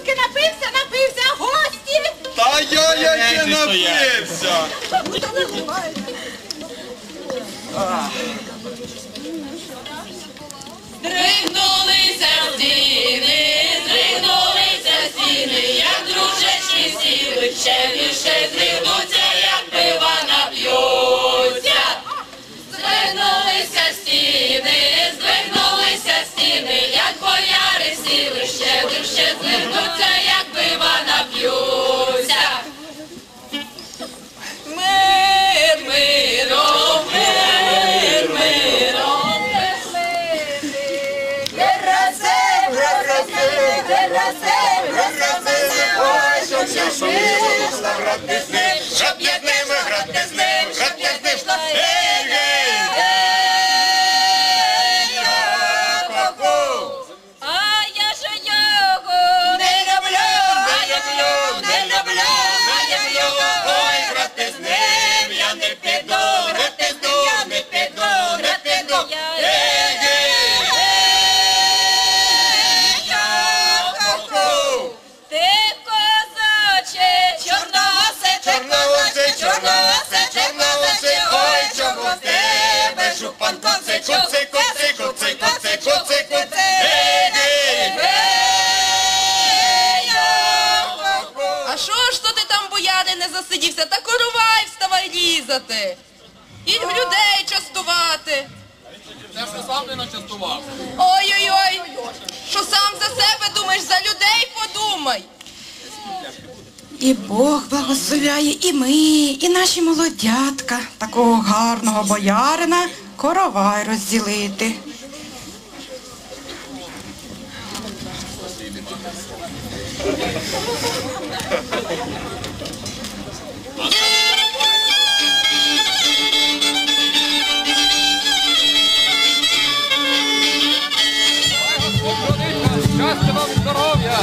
горілки напився, напився, гості. Та я яке напився. Здригнулися стіни, здригнулися стіни, як дружечки сіли, ще більше щоб я шумівся, щоб щоб коце, коце, коце, коце, коце, коце, коце, ей, гей, А що ж то ти там, бояри, не засидівся? Та коровай, вставай різати. І людей частувати. Це ж сам не начастував. Ой-ой-ой, що сам за себе думаєш, за людей подумай. І Бог благословляє і ми, і наші молодятка, такого гарного боярина, коровай розділити. Щастя вам здоров'я!